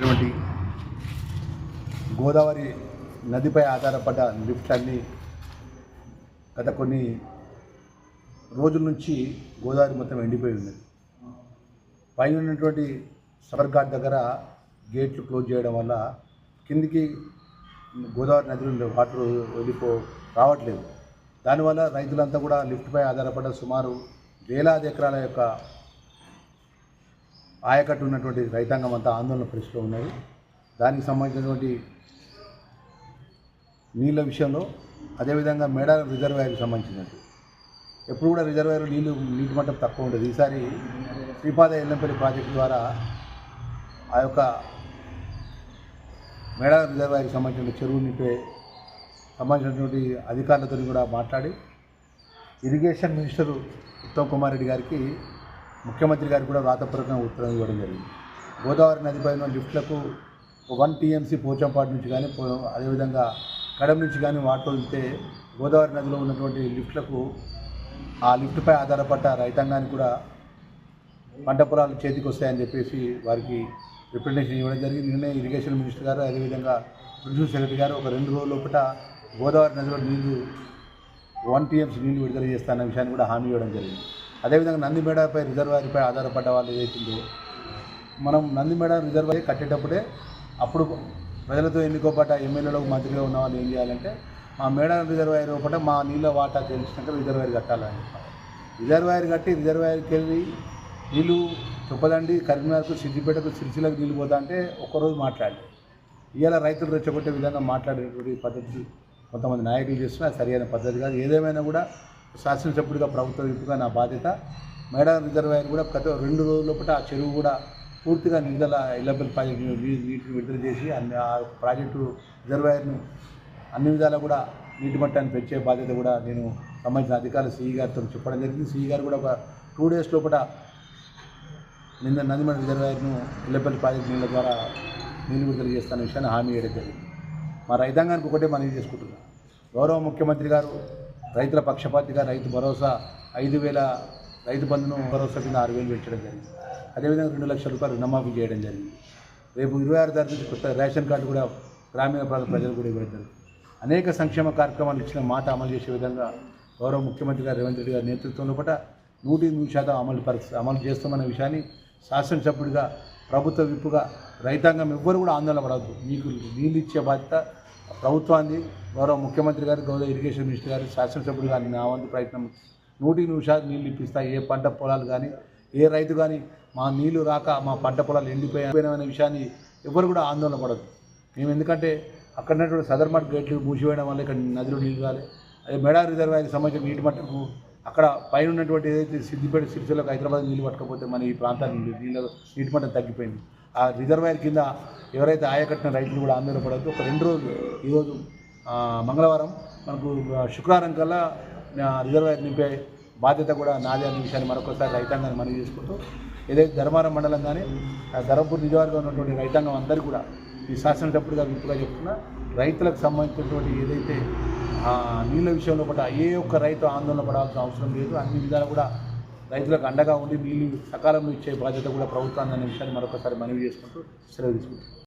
ఇటువంటి గోదావరి నదిపై ఆధారపడ్డ లిఫ్ట్లన్నీ గత కొన్ని రోజుల నుంచి గోదావరి మొత్తం ఎండిపోయి ఉన్నది. పైన ఉన్నటువంటి సబర్ ఘాట్ దగ్గర గేట్లు క్లోజ్ చేయడం వల్ల కిందికి గోదావరి నదిలో వాటర్ వెళ్ళిపో రావట్లేదు. దానివల్ల రైతులంతా కూడా లిఫ్ట్పై ఆధారపడ్డ సుమారు వేలాది ఎకరాల యొక్క ఆయకట్టు ఉన్నటువంటి రైతాంగం అంతా ఆందోళన పరిస్థితిలో ఉన్నది. దానికి సంబంధించినటువంటి నీళ్ళ విషయంలో అదేవిధంగా మేడారం రిజర్వాయర్కి సంబంధించినట్టు ఎప్పుడు కూడా రిజర్వాయర్ నీళ్ళు నీటి మట్టం తక్కువ ఉండదు. ఈసారి శ్రీపాద ఎల్లంపల్లి ప్రాజెక్టు ద్వారా ఆ యొక్క మేడారం రిజర్వాయర్కి సంబంధించిన చెరువు నింపే సంబంధించినటువంటి అధికారులతో కూడా మాట్లాడి ఇరిగేషన్ మినిస్టర్ ఉత్తమ్ కుమార్ రెడ్డి గారికి ముఖ్యమంత్రి గారు కూడా వ్రాతపూర్వకంగా ఉత్తరం ఇవ్వడం జరిగింది. గోదావరి నదిపై ఉన్న లిఫ్ట్లకు వన్ టీఎంసీ పోచంపాటు నుంచి కానీ పో- అదేవిధంగా కడమ నుంచి కానీ వాటర్ వెళ్తే గోదావరి నదిలో ఉన్నటువంటి లిఫ్ట్లకు ఆ లిఫ్ట్పై ఆధారపడ్డ రైతాంగానికి కూడా పంట పొలాలు చేతికి వస్తాయని చెప్పేసి వారికి రిప్రజెంటేషన్ ఇవ్వడం జరిగింది. నిన్నే ఇరిగేషన్ మినిస్టర్ గారు అదేవిధంగా ప్రిన్సిపల్ సెక్రటరీ గారు ఒక రెండు రోజుల లోపల గోదావరి నదిలో నీళ్ళు వన్ టీఎంసీ నీళ్ళు విడుదల చేస్తాన్న విషయాన్ని కూడా హామీ ఇవ్వడం జరిగింది. అదేవిధంగా నందిమేడపై రిజర్వాయర్పై ఆధారపడ్డ వాళ్ళు ఏదైతుందో మనం నందిమేడ రిజర్వాయర్ కట్టేటప్పుడే అప్పుడు ప్రజలతో ఎన్నుకోబడ్డ ఎమ్మెల్యేలకు మంత్రిగా ఉన్న వాళ్ళు ఏం చేయాలంటే మా మేడ రిజర్వాయర్ ఒకట మా నీళ్ళ వాటా తెలిసినాక రిజర్వాయర్ కట్టాలని చెప్పాలి. రిజర్వాయర్ కట్టి రిజర్వాయర్కి వెళ్ళి నీళ్ళు చొప్పదండి కరీంనగర్కు సిద్దిపేటకు సిరిసిలకు నీళ్ళు పోతా అంటే ఒక్కరోజు మాట్లాడలేదు ఇవాళ రైతులు రెచ్చగొట్టే విధంగా మాట్లాడేటువంటి పద్ధతి కొంతమంది నాయకులు చేస్తున్నా సరైన పద్ధతి కాదు. ఏదేమైనా కూడా శాసనసభ్యుడిగా ప్రభుత్వ విప్పుగా నా బాధ్యత. మేడారం రిజర్వాయర్ కూడా గత రెండు రోజుల లోపల ఆ చెరువు కూడా పూర్తిగా నిధుల ఇల్లబెల్ ప్రాజెక్టు నీటిని విడుదల చేసి అన్ని ఆ ప్రాజెక్టు రిజర్వాయర్ను అన్ని విధాలా కూడా నీటి మట్టాన్ని పెంచే బాధ్యత కూడా నేను సంబంధించిన అధికారులు సిఈ గారితో చెప్పడం జరిగింది. సిఈ గారు కూడా ఒక టూ డేస్ లోపల నిన్న నందిమణ రిజర్వాయర్ను ఇల్లపల్లి ప్రాజెక్టు నీళ్ళ ద్వారా నీళ్ళు విడుదల చేస్తున్న విషయాన్ని హామీ ఇవ్వడం జరిగింది. మా రైతాంగానికి ఒకటే మనవి చేసుకుంటున్నాం. గౌరవ ముఖ్యమంత్రి గారు రైతుల పక్షపాతిగా రైతు భరోసా ఐదు వేల రైతు బంధును భరోసా కింద ఆరు వేలు పెట్టడం జరిగింది. అదేవిధంగా రెండు లక్షల రూపాయలు రుణమాఫీ చేయడం జరిగింది. రేపు ఇరవై ఆరు తారీఖు నుంచి కొత్త రేషన్ కార్డు కూడా గ్రామీణ ప్రాంత ప్రజలు కూడా ఇవ్వడం అనేక సంక్షేమ కార్యక్రమాలు ఇచ్చిన మాట అమలు చేసే విధంగా గౌరవ ముఖ్యమంత్రి గారు రేవంత్ రెడ్డి గారి నేతృత్వంలో పట నూటి నూరు శాతం అమలు పరిస్థితి అమలు చేస్తామన్న విషయాన్ని శాసనసభ్యుడిగా ప్రభుత్వ విప్పుగా రైతాంగం ఎవ్వరు కూడా ఆందోళన పడవద్దు. మీకు నీళ్ళు ఇచ్చే బాధ్యత ప్రభుత్వాన్ని గౌరవ ముఖ్యమంత్రి గారు గౌరవ ఇరిగేషన్ మినిస్టర్ గారు శాసనసభ్యుడు కానీ నా వంతు ప్రయత్నం నూటి నిమిషాలు నీళ్ళు ఇప్పిస్తా ఏ పంట పొలాలు కానీ ఏ రైతు కానీ మా నీళ్ళు రాక మా పంట పొలాలు ఎండిపోయిన విషయాన్ని ఎవరు కూడా ఆందోళన పడదు మేము ఎందుకంటే అక్కడ ఉన్నటువంటి సదర్మట్ గేట్లు మూసివేయడం వల్ల ఇక్కడ నదిలో నీళ్ళు రాలే. అదే మెడా రిజర్వాయర్కి సంబంధించిన నీటి మట్టకు అక్కడ పైన ఉన్నటువంటి ఏదైతే సిద్దిపేట సిరిసిల్లకు హైదరాబాద్ నీళ్ళు పట్టకపోతే మన ఈ ప్రాంతానికి నీళ్ళ నీటి మట్టం తగ్గిపోయింది. ఆ రిజర్వాయర్ కింద ఎవరైతే ఆయకట్టిన రైతులు కూడా ఆందోళన పడద్దు. ఒక రెండు రోజులు ఈరోజు మంగళవారం మనకు శుక్రవారం కల్లా రిజర్వాయర్ నింపే బాధ్యత కూడా నాదే అనే విషయాన్ని మరొకసారి రైతాంగాన్ని మనవి చేసుకుంటూ ఏదైతే ధర్మారం మండలం కానీ ఆ ధర్మపూర్ నియోజకవర్గంలో ఉన్నటువంటి రైతాంగం అందరూ కూడా ఈ శాసనసభ్యుడిగా విప్పుగా చెప్తున్నా రైతులకు సంబంధించినటువంటి ఏదైతే నీళ్ళ విషయంలో కూడా ఏ ఒక్క రైతు ఆందోళన పడాల్సిన అవసరం లేదు. అన్ని విధాలు కూడా రైతులకు అండగా ఉండి నీళ్ళు సకాలంలో ఇచ్చే బాధ్యత కూడా ప్రభుత్వాన్ని అనే విషయాన్ని మరొకసారి మనవి చేసుకుంటూ సెలవు తీసుకుంటాం